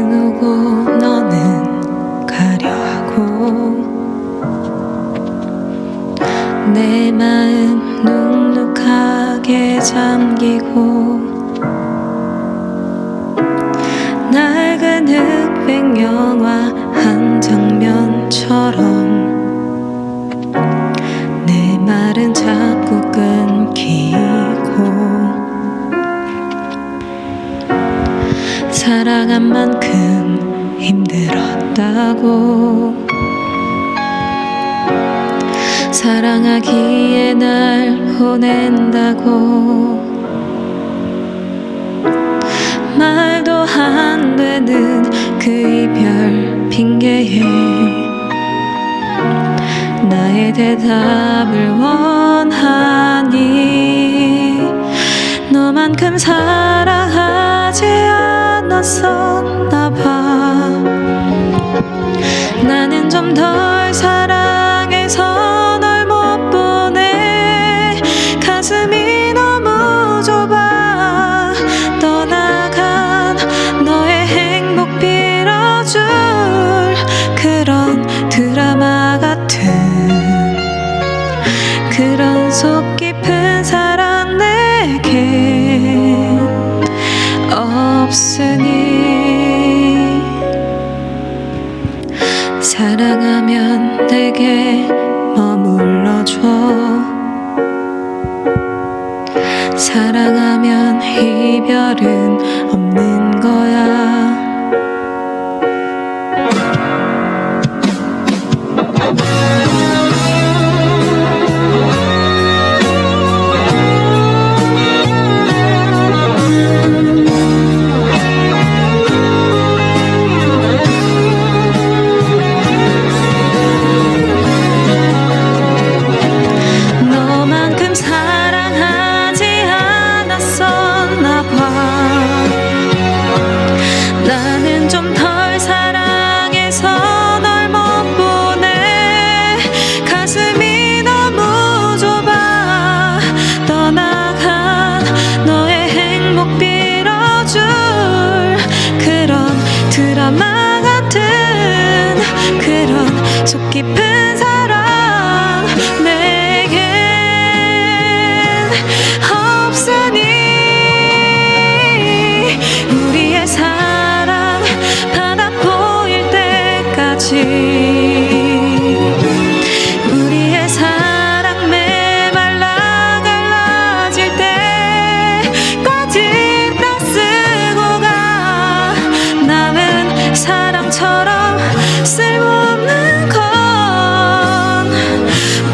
누구 너는 가려고 내 마음 눅눅하게 잠기고 낡은 흙 만큼 힘들었다고. 사랑하기에 날 보낸다고. 말도 안 되는 그 이별 핑계에 나의 대답을 원하니. 너만큼 사랑하지 않았었 나는 사랑하면 내게 머물러줘. 사랑하면 이별은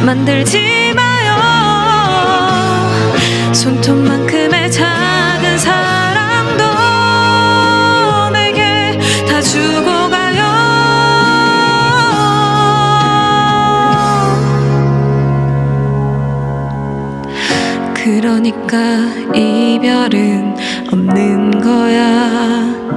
만들지 마요. 손톱만큼의 작은 사랑도 내게 다 주고 가요. 그러니까 이별은 없는 거야